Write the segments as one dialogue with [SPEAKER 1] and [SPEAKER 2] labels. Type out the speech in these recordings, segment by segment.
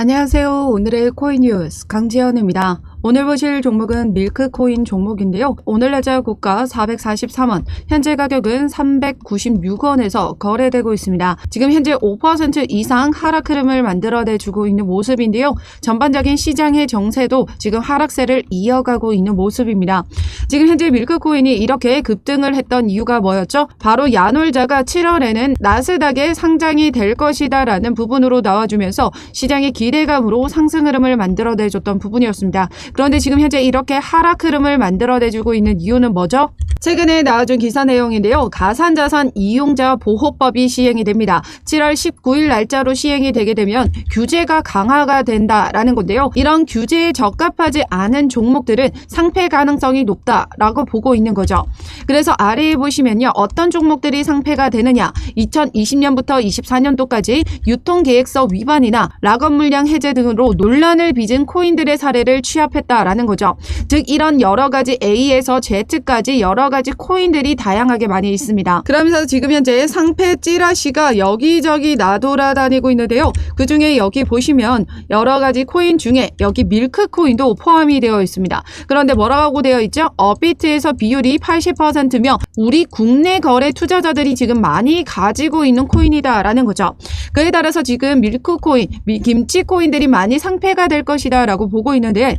[SPEAKER 1] 안녕하세요. 오늘의 코인 뉴스 강지현입니다. 오늘 보실 종목은 밀크코인 종목인데요. 오늘 날짜 고가 443원, 현재 가격은 396원에서 거래되고 있습니다. 지금 현재 5% 이상 하락 흐름을 만들어내주고 있는 모습인데요. 전반적인 시장의 정세도 지금 하락세를 이어가고 있는 모습입니다. 지금 현재 밀크코인이 이렇게 급등을 했던 이유가 뭐였죠? 바로 야놀자가 7월에는 나스닥에 상장이 될 것이다 라는 부분으로 나와주면서 시장의 기대감으로 상승 흐름을 만들어내줬던 부분이었습니다. 그런데 지금 현재 이렇게 하락 흐름을 만들어내주고 있는 이유는 뭐죠? 최근에 나와준 기사 내용인데요. 가산자산 이용자 보호법이 시행이 됩니다. 7월 19일 날짜로 시행이 되게 되면 규제가 강화가 된다라는 건데요. 이런 규제에 적합하지 않은 종목들은 상패 가능성이 높다라고 보고 있는 거죠. 그래서 아래에 보시면요. 어떤 종목들이 상패가 되느냐. 2020년부터 24년도까지 유통계획서 위반이나 락업 물량 해제 등으로 논란을 빚은 코인들의 사례를 취합 했다라는 거죠. 즉 이런 여러 가지 A에서 Z까지 여러 가지 코인들이 다양하게 많이 있습니다. 그러면서 지금 현재 상패 찌라시가 여기저기 나돌아다니고 있는데요. 그 중에 여기 보시면 여러 가지 코인 중에 여기 밀크 코인도 포함이 되어 있습니다. 그런데 뭐라고 되어 있죠? 업비트에서 비율이 80%며 우리 국내 거래 투자자들이 지금 많이 가지고 있는 코인이다라는 거죠. 그에 따라서 지금 밀크 코인, 미- 김치 코인들이 많이 상패가 될 것이다라고 보고 있는데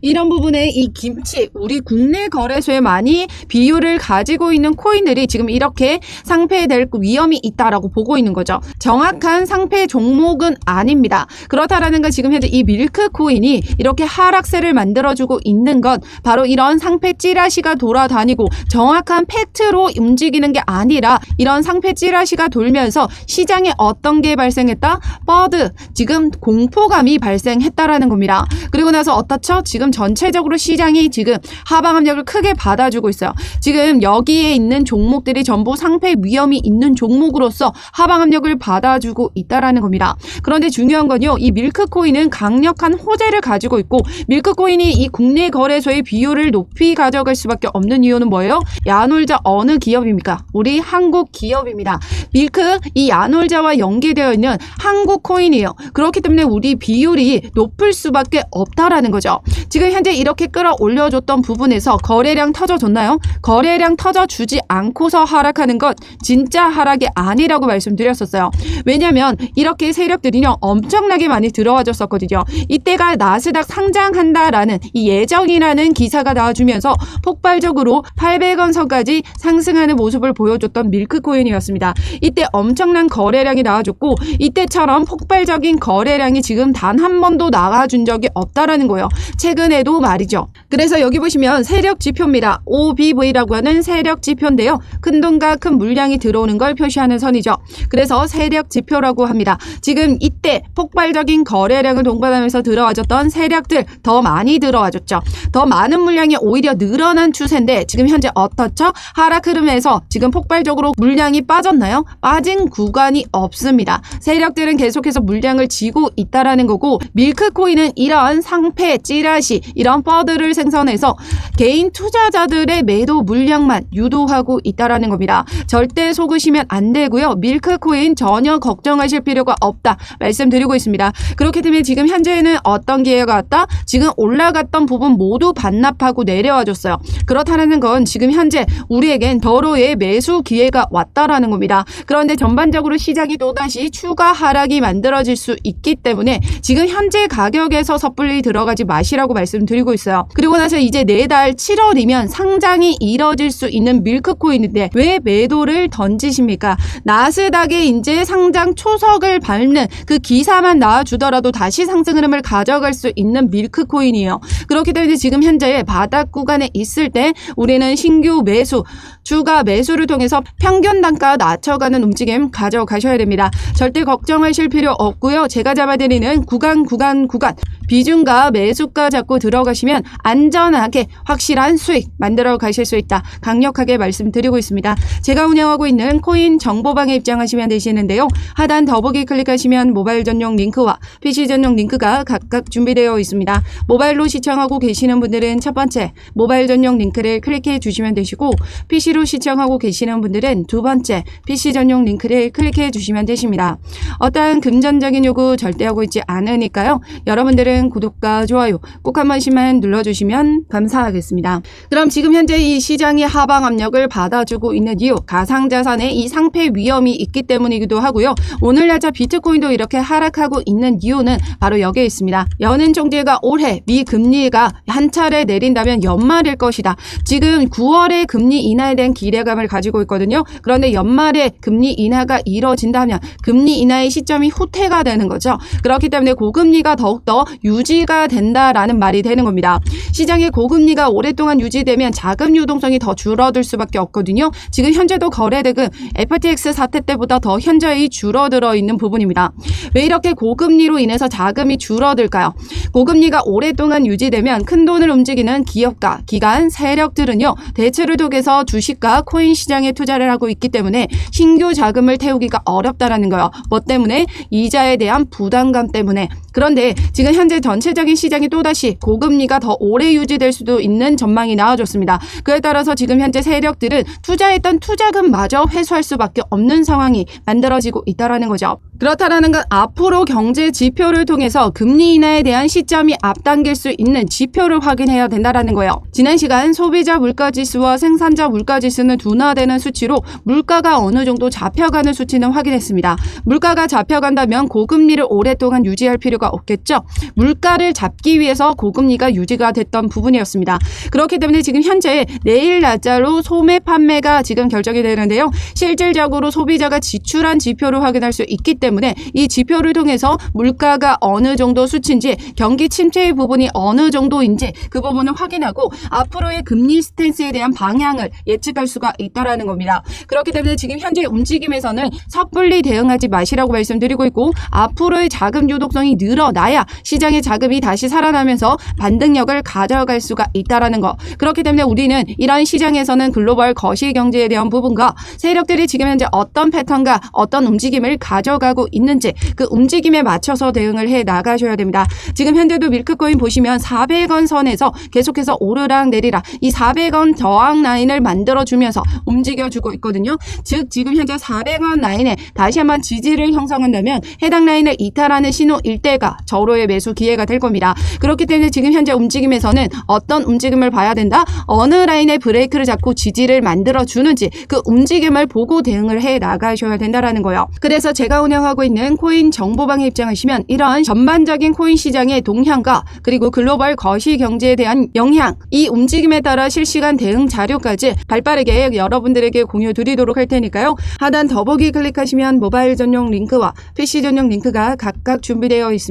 [SPEAKER 1] 이런 부분에 이 김치 우리 국내 거래소에 많이 비율을 가지고 있는 코인들이 지금 이렇게 상패될 위험이 있다라고 보고 있는 거죠. 정확한 상패 종목은 아닙니다. 그렇다라는 건 지금 현재 이 밀크 코인이 이렇게 하락세를 만들어주고 있는 건 바로 이런 상패 찌라시가 돌아다니고 정확한 팩트로 움직이는 게 아니라 이런 상패 찌라시가 돌면서 시장에 어떤 게 발생했다? 버드 지금 공포감이 발생했다라는 겁니다. 그리고 나서 어떻죠? 지금 전체적으로 시장이 지금 하방 압력을 크게 받아주고 있어요. 지금 여기에 있는 종목들이 전부 상패 위험이 있는 종목으로서 하방 압력을 받아주고 있다라는 겁니다. 그런데 중요한 건요, 이 밀크코인은 강력한 호재를 가지고 있고 밀크코인이 이 국내 거래소의 비율을 높이 가져갈 수밖에 없는 이유는 뭐예요? 야놀자 어느 기업입니까? 우리 한국 기업입니다. 밀크 이 야놀자와 연계되어 있는 한국 코인이에요. 그렇기 때문에 우리 비율이 높을 수밖에 없다라는 거죠. 지금 현재 이렇게 끌어올려줬던 부분에서 거래량 터져줬나요? 거래량 터져주지 않고서 하락하는 것 진짜 하락이 아니라고 말씀드렸었어요. 왜냐면 이렇게 세력들이요 엄청나게 많이 들어와 줬었거든요. 이때가 나스닥 상장한다라는 이 예정이라는 기사가 나와주면서 폭발적으로 800원 선까지 상승하는 모습을 보여줬던 밀크코인이었습니다. 이때 엄청난 거래량이 나와줬고 이때처럼 폭발적인 거래량이 지금 단 한 번도 나와준 적이 없다라는 거예요. 최근에도 말이죠. 그래서 여기 보시면 세력 지표입니다. OBV라고 하는 세력 지표인데요. 큰 돈과 큰 물량이 들어오는 걸 표시하는 선이죠. 그래서 세력 지표라고 합니다. 지금 이때 폭발적인 거래량을 동반하면서 들어와줬던 세력들 더 많이 들어와줬죠. 더 많은 물량이 오히려 늘어난 추세인데 지금 현재 어떻죠? 하락 흐름에서 지금 폭발적으로 물량이 빠졌나요? 빠진 구간이 없습니다. 세력들은 계속해서 물량을 쥐고 있다라는 거고 밀크코인은 이런 상패, 찌라시, 이런 퍼드를 생성해서 개인 투자자들의 매도 물량만 유도하고 있다라는 겁니다. 절대 속으시면 안 되고요. 밀크코인 전혀 걱정하실 필요가 없다 말씀드리고 있습니다. 그렇기 때문에 지금 현재는 어떤 기회가 왔다? 지금 올라갔던 부분 모두 반납하고 내려와 줬어요. 그렇다는 건 지금 현재 우리에겐 더러의 매수 기회가 왔다라는 겁니다. 그런데 전반적으로 시장이 또다시 추가 하락이 만들어질 수 있기 때문에 지금 현재 가격에서 섣불리 들어가지 마시라고 말씀드리고 있어요. 그리고 나서 이제 내달 7월이면 상장이 이뤄질 수 있는 밀크코인인데 왜 매도를 던지십니까? 나스닥에 이제 상장 초석을 밟는 그 기사만 나와주더라도 다시 상승 흐름을 가져갈 수 있는 밀크코인이에요. 그렇기 때문에 지금 현재 바닥 구간에 있을 때 우리는 신규 매수, 주가 매수를 통해서 평균 단가 낮춰 가는 움직임 가져가셔야 됩니다. 절대 걱정하실 필요 없고요. 제가 잡아드리는 구간, 구간, 구간. 비중과 매수가 잡고 들어가시면 안전하게 확실한 수익 만들어 가실 수 있다. 강력하게 말씀드리고 있습니다. 제가 운영하고 있는 코인 정보방에 입장하시면 되시는데요. 하단 더보기 클릭하시면 모바일 전용 링크와 PC 전용 링크가 각각 준비되어 있습니다. 모바일로 시청하 시청하고 계시는 분들은 첫 번째 모바일 전용 링크를 클릭해 주시면 되시고 PC로 시청하고 계시는 분들은 두 번째 PC 전용 링크를 클릭해 주시면 되십니다. 어떠한 금전적인 요구 절대 하고 있지 않으니까요. 여러분들은 구독과 좋아요 꼭 한 번씩만 눌러주시면 감사하겠습니다. 그럼 지금 현재 이 시장이 하방 압력을 받아주고 있는 이유 가상자산의 이 상패 위험이 있기 때문이기도 하고요. 오늘 날짜 비트코인도 이렇게 하락하고 있는 이유는 바로 여기에 있습니다. 연은 총재가 올해 미 금리가 한 차례 내린다면 연말일 것이다. 지금 9월에 금리 인하에 대한 기대감을 가지고 있거든요. 그런데 연말에 금리 인하가 이뤄진다면 금리 인하의 시점이 후퇴가 되는 거죠. 그렇기 때문에 고금리가 더욱더 유지가 된다라는 말이 되는 겁니다. 시장의 고금리가 오랫동안 유지되면 자금 유동성이 더 줄어들 수밖에 없거든요. 지금 현재도 거래대금 FTX 사태 때보다 더 현저히 줄어들어 있는 부분입니다. 왜 이렇게 고금리로 인해서 자금이 줄어들까요? 고금리가 오랫동안 유지되면 큰 돈을 움직이는 기업가, 기관, 세력들은요, 대체를 통해서 주식과 코인 시장에 투자를 하고 있기 때문에 신규 자금을 태우기가 어렵다라는 거예요. 뭐 때문에? 이자에 대한 부담감 때문에. 그런데 지금 현재 전체적인 시장이 또다시 고금리가 더 오래 유지될 수도 있는 전망이 나와졌습니다. 그에 따라서 지금 현재 세력들은 투자했던 투자금마저 회수할 수밖에 없는 상황이 만들어지고 있다라는 거죠. 그렇다라는 건 앞으로 경제 지표를 통해서 금리 인하에 대한 시점이 앞당길 수 있는 지표를 확인해야 된다라는 거예요. 지난 시간 소비자 물가 지수와 생산자 물가 지수는 둔화되는 수치로 물가가 어느 정도 잡혀가는 수치는 확인했습니다. 물가가 잡혀간다면 고금리를 오랫동안 유지할 필요가 없겠죠. 물가를 잡기 위해서 고금리가 유지가 됐던 부분이었습니다. 그렇기 때문에 지금 현재 내일 날짜로 소매 판매가 지금 결정이 되는데요. 실질적으로 소비자가 지출한 지표를 확인할 수 있기 때문에 이 지표를 통해서 물가가 어느 정도 수치인지 경기 침체의 부분이 어느 정도인지 그 부분을 확인하고 앞으로의 금리 스탠스에 대한 방향을 예측할 수가 있다라는 겁니다. 그렇기 때문에 지금 현재 움직임에서는 섣불리 대응하지 마시라고 말씀드리고 있고 앞으로의 자금 유동성이 늘 어나야 시장의 자금이 다시 살아나면서 반등력을 가져갈 수가 있다라는 거. 그렇기 때문에 우리는 이러한 시장에서는 글로벌 거시 경제에 대한 부분과 세력들이 지금 현재 어떤 패턴과 어떤 움직임을 가져가고 있는지 그 움직임에 맞춰서 대응을 해 나가셔야 됩니다. 지금 현재도 밀크코인 보시면 400원 선에서 계속해서 오르락 내리락 이 400원 저항 라인을 만들어 주면서 움직여 주고 있거든요. 즉 지금 현재 400원 라인에 다시 한번 지지를 형성한다면 해당 라인을 이탈하는 신호일 때가 저로의 매수 기회가 될 겁니다. 그렇기 때문에 지금 현재 움직임에서는 어떤 움직임을 봐야 된다? 어느 라인에 브레이크를 잡고 지지를 만들어 주는지 그 움직임을 보고 대응을 해 나가셔야 된다라는 거예요. 그래서 제가 운영하고 있는 코인 정보방에 입장하시면 이러한 전반적인 코인 시장의 동향과 그리고 글로벌 거시 경제에 대한 영향, 이 움직임에 따라 실시간 대응 자료까지 발빠르게 여러분들에게 공유 드리도록 할 테니까요. 하단 더보기 클릭하시면 모바일 전용 링크와 PC 전용 링크가 각각 준비되어 있습니다.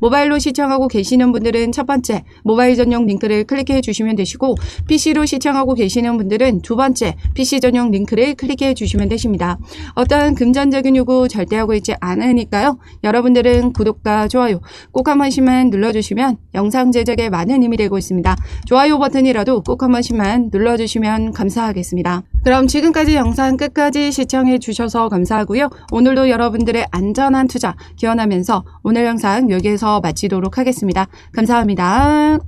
[SPEAKER 1] 모바일로 시청하고 계시는 분들은 첫 번째 모바일 전용 링크를 클릭해 주시면 되시고 PC로 시청하고 계시는 분들은 두 번째 PC 전용 링크를 클릭해 주시면 되십니다. 어떠한 금전적인 요구 절대 하고 있지 않으니까요. 여러분들은 구독과 좋아요 꼭 한 번씩만 눌러주시면 영상 제작에 많은 힘이 되고 있습니다. 좋아요 버튼이라도 꼭 한 번씩만 눌러주시면 감사하겠습니다. 그럼 지금까지 영상 끝까지 시청해 주셔서 감사하고요. 오늘도 여러분들의 안전한 투자 기원하면서 오늘 영상 여기에서 마치도록 하겠습니다. 감사합니다.